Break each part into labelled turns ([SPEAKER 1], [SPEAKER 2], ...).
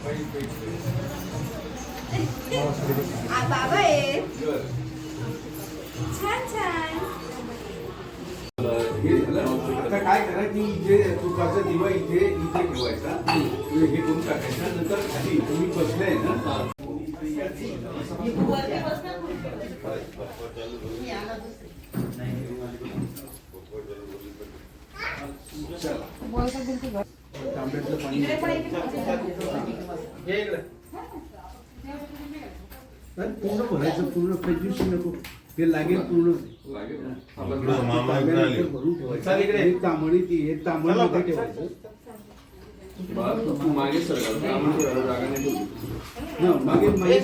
[SPEAKER 1] आ, बाबा आहे छान छान.
[SPEAKER 2] झालं आता काय करा की इथे तुपाचा दिवा इथे इथे ठेवायचा. हे करून टाकायचा नंतर खाली. तुम्ही बसलाय ना. तांब्यातलं पाणी. पूर्ण भरायचं पूर्ण पंचवीस नको. ते लागेल पूर्ण. भरून ठेवायचं. हे तांबडी ती हे तांबडीमध्ये ठेवायचं.
[SPEAKER 3] मागे सरकार जागा नाही ठेवली.
[SPEAKER 2] हा, मागे मागे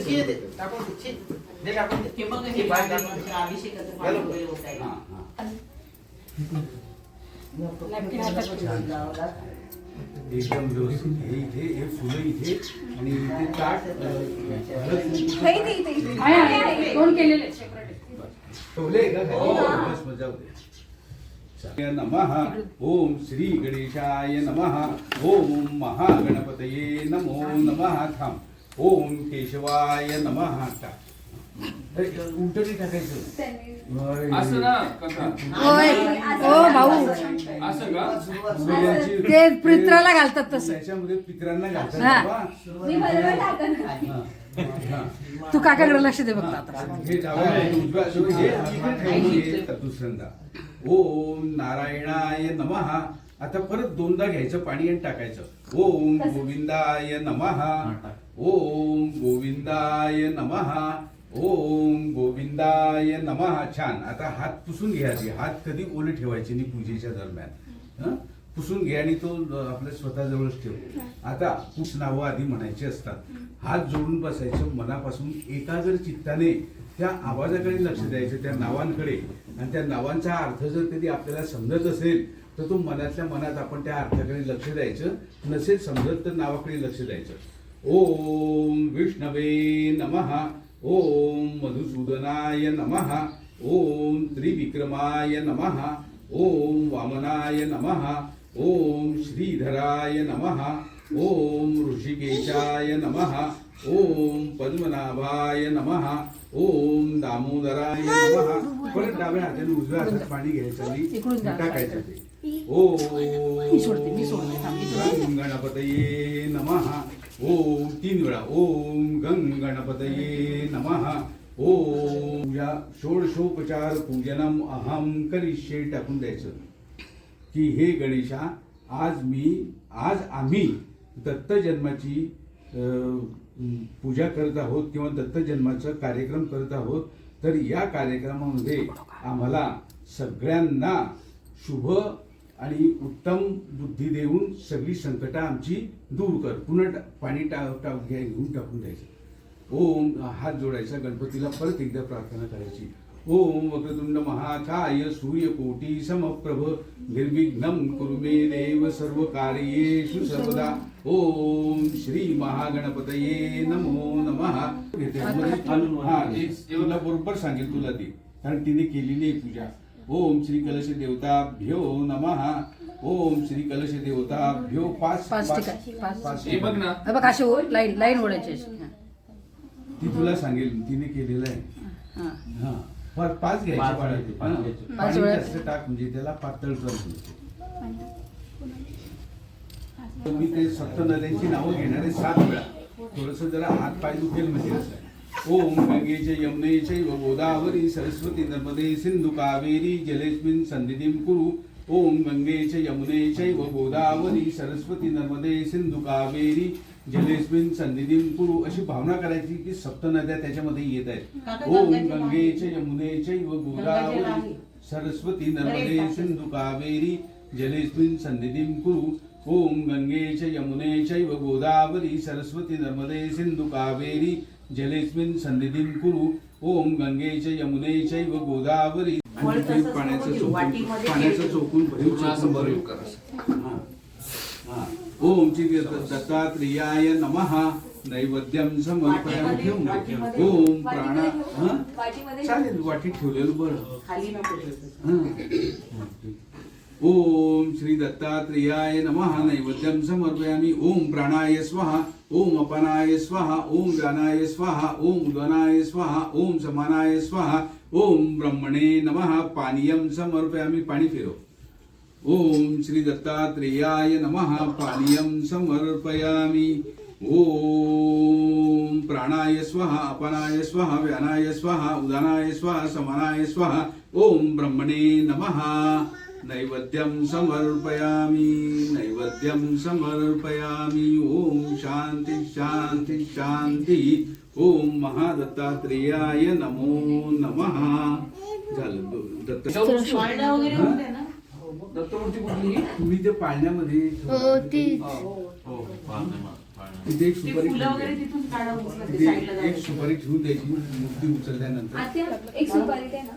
[SPEAKER 2] हा, हा. हे हे. फुलं इथे आणि इथे ताट अं, हळद
[SPEAKER 1] इथे इथे. इथे इथे.
[SPEAKER 4] दोन केलेले सेपरेट
[SPEAKER 2] ठेवले का? बस मजा होते नमः. ओम श्री गणेशाय नमः. ओम महागणपतये नमो नमः. थांब. ओम केशवाय नमः. टाक उलटणी टाकायचं.
[SPEAKER 3] असं ना कसा
[SPEAKER 4] होय. ओ भाऊ.
[SPEAKER 3] असं का?
[SPEAKER 4] ते पित्राला घालतात तसं.
[SPEAKER 2] त्याच्यामध्ये पित्रांना घालतात
[SPEAKER 4] हा.
[SPEAKER 2] हा. हा.
[SPEAKER 4] तू काकाकडे लक्ष दे बघता
[SPEAKER 2] दुसऱ्यांदा. ओम नारायणाय नमः. आता परत दोनदा घ्यायचं पाणी आणि टाकायचं. ओम गोविंदाय नमः. ओम गोविंदाय नमः. ओम गोविंदाय नमः. छान. आता हात पुसून घ्यायचे हात कधी ओले ठेवायचे नाही पूजेच्या दरम्यान. हं? पुसून घ्या आणि तो आपल्या स्वतःजवळच ठेव. आता खूप नावं आधी म्हणायची असतात. हात जोडून बसायचं मनापासून एकाग्र चित्ताने त्या आवाजाकडे लक्ष द्यायचं त्या नावांकडे आणि त्या नावांचा अर्थ जर कधी आपल्याला समजत असेल तर तो मनातल्या मनात आपण त्या अर्थाकडे लक्ष द्यायचं. नसेल समजत तर नावाकडे लक्ष द्यायचं. ओम विष्णवे नमः. ओम मधुसूदनाय नमः। ओम त्रिविक्रमाय नमः। ओम वामनाय नमः। ओम श्रीधराय नमः। ओम ऋषिकेशाय नमः। ओम पद्मनाभाय नमः। ओम दामोदराय नमः। परत डाव्या हाताने उजव्या हातात पाणी घ्यायचं. आणि टाकायचं ते. ओम गणपतये नमः. ओम तीन वेळा ओम गंग गणपतये नमः. ओम या षोडशोपचार पूजनम अहम करिष्ये टाकून द्यायचं. की हे गणेशा आज मी आज आम्ही दत्त जन्माची पूजा करत आहोत किंवा दत्त जन्माचा कार्यक्रम करत आहोत तर या कार्यक्रमामध्ये आम्हाला सगळ्यांना शुभ आणि उत्तम बुद्धी देऊन सगळी संकटं आमची दूर कर. पुन्हा पाणी टा टा घ्या- घेऊन टाकून द्यायचं. ओम हात जोडायचा गणपतीला परत एकदा प्रार्थना करायची. ओम वक्रतुंड महाकाय सूर्यकोटी समप्रभ निर्विघ्नं कुरु मे देव सर्व कार्येषु सर्वदा. ओम श्री महागणपतये नमो नमः. घेते. हा, तेच तुला बरोबर सांगेल तुला ती. कारण तिने केलेली आहे पूजा. ओम श्री कलश देवताभ्यो नमः ओम श्री कलश देवताभ्यो पाच
[SPEAKER 4] पाच
[SPEAKER 2] पाच
[SPEAKER 4] ठिकाणी, पाच.
[SPEAKER 2] पाच
[SPEAKER 3] हे बघ ना
[SPEAKER 4] हे बघ लाईन लाईन ओढायची अशी.
[SPEAKER 2] ती तुला सांगेल तिने केलेलं आहे
[SPEAKER 4] हा.
[SPEAKER 2] हा पाच घ्यायचे
[SPEAKER 5] पाच
[SPEAKER 2] बाळा.
[SPEAKER 5] घ्यायचे, पाच. घ्यायचे.
[SPEAKER 4] पाच
[SPEAKER 2] पाणी
[SPEAKER 4] वेळा.
[SPEAKER 2] जास्त टाक म्हणजे त्याला पातळ कर मी ते सप्त नद्यांची नावं घेणार सात वेळा थोडस जरा हात पाय दुखेल म्हणजे असं ओम गंगेचे यमुनेचे व गोदावरी सरस्वती नर्मदे सिंधू कावेरी जलेस्मिन सन्निधिं कुरु। ओम गंगेचे यमुनेचे व गोदावरी सरस्वती नर्मदे सिंधू कावेरी जलेस्मिन सन्निधिं कुरु। अशी भावना करायची की सप्त नद्या त्याच्यामध्ये येत आहेत. ओम गंगेचे यमुनेचे व गोदावरी सरस्वती नर्मदे सिंधू कावेरी जलेस्मिन सन्निधिं कुरु। ओम गंगे च यमुने चैव गोदावरी सरस्वती नर्मदे सिंधु कावेरी जलेस्मिन सन्निधिं कुरु ओम गंगे च यमुने चैव गोदावरी पाण्याचं चोकून पाण्याचं चोकून भरीव
[SPEAKER 3] कर
[SPEAKER 2] हा. हा. ओम श्री दत्तात्रेयाय नमः नैवेद्यम समर्पयामि ठेवून. ओम प्राणा हा? चालेल वाटीत ठेवलेलं बरं
[SPEAKER 6] खाली नको ठेवू.
[SPEAKER 2] हा. ओम श्री दत्तात्रेयाय नमः नैवेद्यं समर्पयामि। ओम प्राणाय स्वाहा ओम अपनाय स्वाहा ओम व्यानाय स्वाहा ओम उदनाय स्वाहा ओम समानाय स्वाहा ओम ब्रह्मणे नमः। पानीयं समर्पयामि पाणी फिरो ओम श्री दत्तात्रेयाय नमः पानीयं समर्पयामि। ओम प्राणाय स्वाहा अपनाय स्वाहा व्यानाय स्वाहा उदानाय स्वाहा समानाय स्वाहा ओम ब्रह्मणे नमः। नैवेद्यं समर्पयामि नैवेद्यं समर्पयामि। ओम शांती शांती शांती ओम महादत्तात्रेयाय नमो नमः। झालं दत्त
[SPEAKER 3] दत्तमूर्ती कुठली
[SPEAKER 2] तुम्ही ते पाळण्यामध्ये
[SPEAKER 5] हो ती
[SPEAKER 2] हो. तिथे एक
[SPEAKER 4] ते
[SPEAKER 2] सुपारी
[SPEAKER 4] फुलं
[SPEAKER 2] ठेवून
[SPEAKER 4] वगैरे
[SPEAKER 2] द्यायची.
[SPEAKER 4] तिथून काढा उचला ते
[SPEAKER 2] तिथे
[SPEAKER 4] साईडला
[SPEAKER 2] एक. सुपारी ठेवून द्यायची मूर्ती उचलल्यानंतर.
[SPEAKER 1] आत्या एक सुपारी ना.